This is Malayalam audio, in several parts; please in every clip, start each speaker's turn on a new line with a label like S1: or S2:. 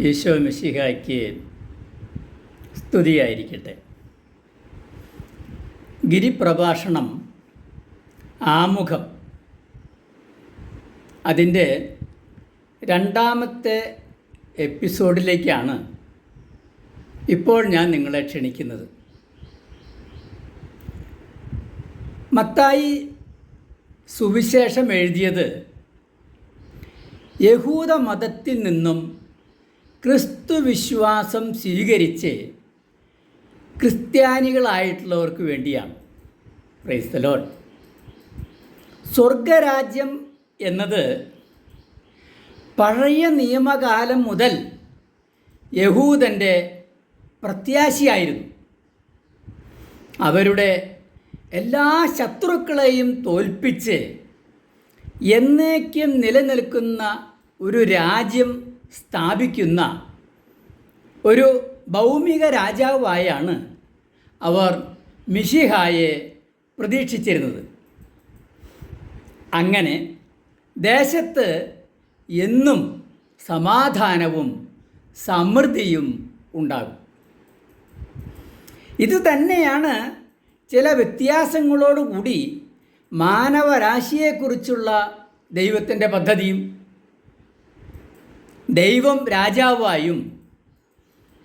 S1: ഈശോ മിശിഹായ്ക്ക് സ്തുതിയായിരിക്കട്ടെ. ഗിരിപ്രഭാഷണം ആമുഖം. അതിന്റെ രണ്ടാമത്തെ എപ്പിസോഡിലേക്കാണ് ഇപ്പോൾ ഞാൻ നിങ്ങളെ ക്ഷണിക്കുന്നത്. മത്തായി സുവിശേഷം എഴുതിയത് യഹൂദ മതത്തിൽ നിന്നും ക്രിസ്തു വിശ്വാസം സ്വീകരിച്ച് ക്രിസ്ത്യാനികളായിട്ടുള്ളവർക്ക് വേണ്ടിയാണ്. ലോഡ് സ്വർഗരാജ്യം എന്നത് പഴയ നിയമകാലം മുതൽ യഹൂദന്റെ പ്രത്യാശയായിരുന്നു. അവരുടെ എല്ലാ ശത്രുക്കളെയും തോൽപ്പിച്ച് എന്നേക്കും നിലനിൽക്കുന്ന ഒരു രാജ്യം സ്ഥാപിക്കുന്ന ഒരു ഭൗമിക രാജാവായാണ് അവർ മിഷിഹായെ പ്രതീക്ഷിച്ചിരുന്നത്. അങ്ങനെ ദേശത്ത് എന്നും സമാധാനവും സമൃദ്ധിയും ഉണ്ടാകും. ഇത് തന്നെയാണ് ചില വ്യത്യാസങ്ങളോടുകൂടി മാനവരാശിയെക്കുറിച്ചുള്ള ദൈവത്തിന്റെ പദ്ധതിയും. ദൈവം രാജാവായും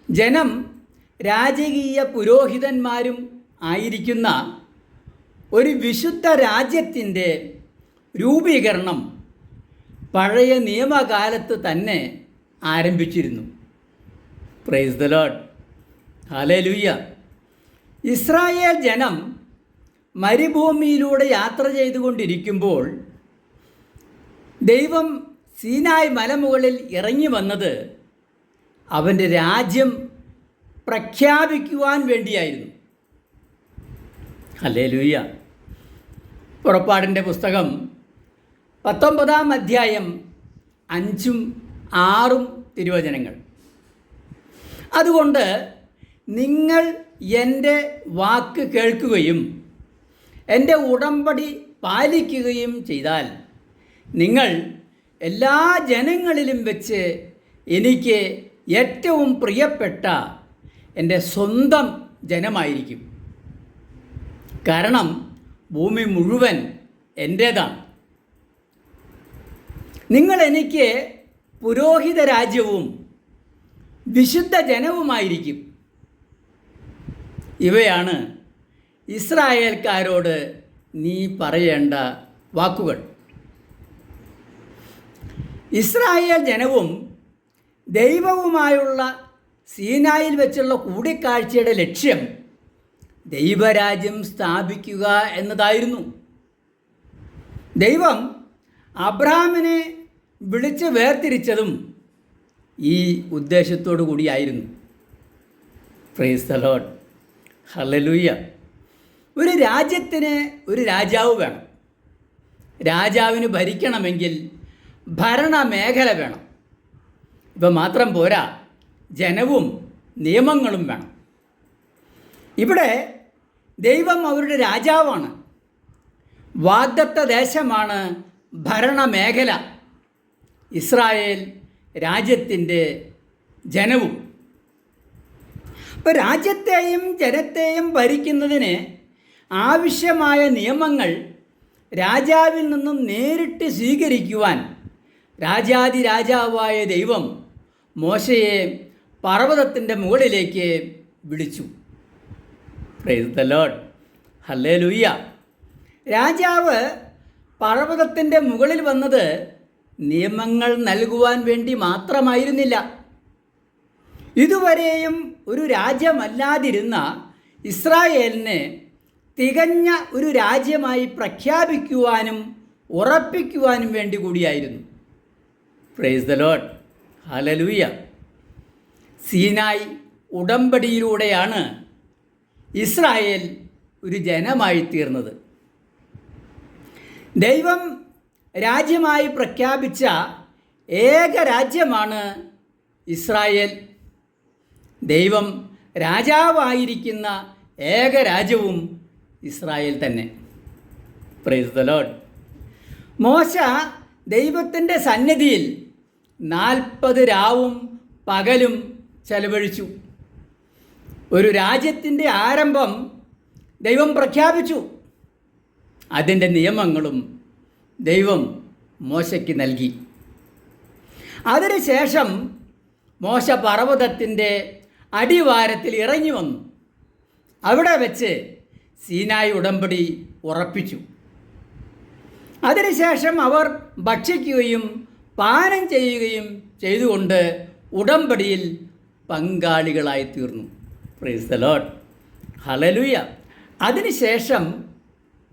S1: ജനം രാജകീയ പുരോഹിതന്മാരും ആയിരിക്കുന്ന ഒരു വിശുദ്ധ രാജ്യത്തിന്റെ രൂപീകരണം പഴയ നിയമകാലത്ത് തന്നെ ആരംഭിച്ചിരുന്നു. Praise the Lord hallelujah Israel ജനം മരുഭൂമിയിലൂടെ യാത്ര ചെയ്തുകൊണ്ടിരിക്കുമ്പോൾ ദൈവം സീനായ് മലമുകളിൽ ഇറങ്ങി വന്നത് അവന്റെ രാജ്യം പ്രഖ്യാപിക്കുവാൻ വേണ്ടിയായിരുന്നു. അല്ലേ ലൂയ്യ പുറപ്പാടിന്റെ പുസ്തകം പത്തൊമ്പതാം അധ്യായം അഞ്ചും ആറും തിരുവചനങ്ങൾ. അതുകൊണ്ട് നിങ്ങൾ എന്റെ വാക്ക് കേൾക്കുകയും എന്റെ ഉടമ്പടി പാലിക്കുകയും ചെയ്താൽ നിങ്ങൾ എല്ലാ ജനങ്ങളിലും വെച്ച് എനിക്ക് ഏറ്റവും പ്രിയപ്പെട്ട എന്റെ സ്വന്തം ജനമായിരിക്കും. കാരണം ഭൂമി മുഴുവൻ എന്റേതാണ്. നിങ്ങൾ എനിക്ക് പുരോഹിത രാജ്യവും വിശുദ്ധ ജനവുമായിരിക്കും. ഇവയാണ് ഇസ്രായേൽക്കാരോട് നീ പറയേണ്ട വാക്കുകൾ. ഇസ്രായേൽ ജനവും ദൈവവുമായുള്ള സീനായിൽ വെച്ചുള്ള കൂടിക്കാഴ്ചയുടെ ലക്ഷ്യം ദൈവരാജ്യം സ്ഥാപിക്കുക എന്നതായിരുന്നു. ദൈവം അബ്രാമിനെ വിളിച്ച് വേർതിരിച്ചതും ഈ ഉദ്ദേശത്തോടു കൂടിയായിരുന്നു. പ്രൈസ് ദ ലോഡ് ഹലലുയ്യ ഒരു രാജ്യത്തിന് ഒരു രാജാവ് വേണം. രാജാവിന് ഭരിക്കണമെങ്കിൽ ഭരണമേഖല വേണം. ഇപ്പം മാത്രം പോരാ ജനവും നിയമങ്ങളും വേണം. ഇവിടെ ദൈവം അവരുടെ രാജാവാണ്. വാഗ്ദത്ത ദേശമാണ് ഭരണമേഖല. ഇസ്രായേൽ രാജ്യത്തിന്റെ ജനവും. ഇപ്പോൾ രാജ്യത്തെയും ജനത്തെയും ഭരിക്കുന്നതിന് ആവശ്യമായ നിയമങ്ങൾ രാജാവിൽ നിന്നും നേരിട്ട് സ്വീകരിക്കുവാൻ രാജാതി രാജാവായ ദൈവം മോശയെ പർവതത്തിന്റെ മുകളിലേക്ക് വിളിച്ചു. ലോഡ് ഹല്ലേ ലൂയ്യ രാജാവ് പർവതത്തിന്റെ മുകളിൽ വന്നത് നിയമങ്ങൾ നൽകുവാൻ വേണ്ടി മാത്രമായിരുന്നില്ല. ഇതുവരെയും ഒരു രാജ്യമല്ലാതിരുന്ന ഇസ്രായേലിനെ തികഞ്ഞ ഒരു രാജ്യമായി പ്രഖ്യാപിക്കുവാനും ഉറപ്പിക്കുവാനും വേണ്ടി കൂടിയായിരുന്നു. Praise the lord hallelujah Sinai ഉടമ്പടിയിലൂടെയാണ് Israel ഒരു ജനമായി തീർന്നത്. ദൈവം രാജ്യമായി പ്രഖ്യാപിച്ച ഏക രാജ്യമാണ് ഇസ്രായേൽ. ദൈവം രാജാവായിരിക്കുന്ന ഏക രാജ്യവും ഇസ്രായേൽ തന്നെ. പ്രൈസ് ദ ലോഡ് മോശ ദൈവത്തിന്റെ സന്നിധിയിൽ നാൽപ്പത് രാവും പകലും ചെലവഴിച്ചു. ഒരു രാജ്യത്തിന്റെ ആരംഭം ദൈവം പ്രഖ്യാപിച്ചു. അതിന്റെ നിയമങ്ങളും ദൈവം മോശയ്ക്ക് നൽകി. അതിനുശേഷം മോശ പർവതത്തിന്റെ അടിവാരത്തിൽ ഇറങ്ങി വന്നു. അവിടെ വെച്ച് സീനായി ഉടമ്പടി ഉറപ്പിച്ചു. അതിനുശേഷം അവർ ഭക്ഷിക്കുകയും പാനം ചെയ്യുകയും ചെയ്തുകൊണ്ട് ഉടമ്പടിയിൽ പങ്കാളികളായി തീർന്നു പ്രൈസ് ദ ലോഡ് ഹലലുയ അതിനുശേഷം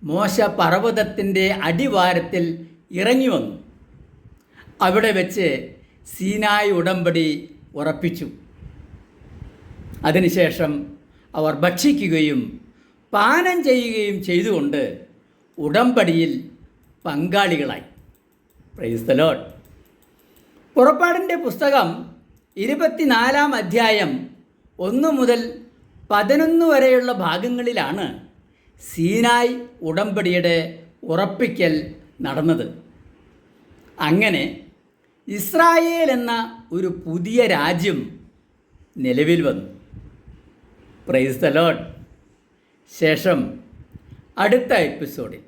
S1: മോശ പർവതത്തിന്റെ അടിവാരത്തിൽ ഇറങ്ങി വന്നു. അവിടെ വെച്ച് സീനായ് ഉടമ്പടി ഉറപ്പിച്ചു. അതിനുശേഷം അവർ ഭക്ഷിക്കുകയും പാനം ചെയ്യുകയും ചെയ്തുകൊണ്ട് ഉടമ്പടിയിൽ പങ്കാളികളായി. പ്രൈസ് ദ ലോഡ് പുറപ്പാടിന്റെ പുസ്തകം ഇരുപത്തിനാലാം അധ്യായം ഒന്ന് മുതൽ പതിനൊന്ന് വരെയുള്ള ഭാഗങ്ങളിലാണ് സീനായ് ഉടമ്പടിയുടെ ഉറപ്പിക്കൽ നടന്നത്. അങ്ങനെ ഇസ്രായേൽ എന്ന ഒരു പുതിയ രാജ്യം നിലവിൽ വന്നു. പ്രൈസ് ദ ലോഡ് ശേഷം അടുത്ത എപ്പിസോഡിൽ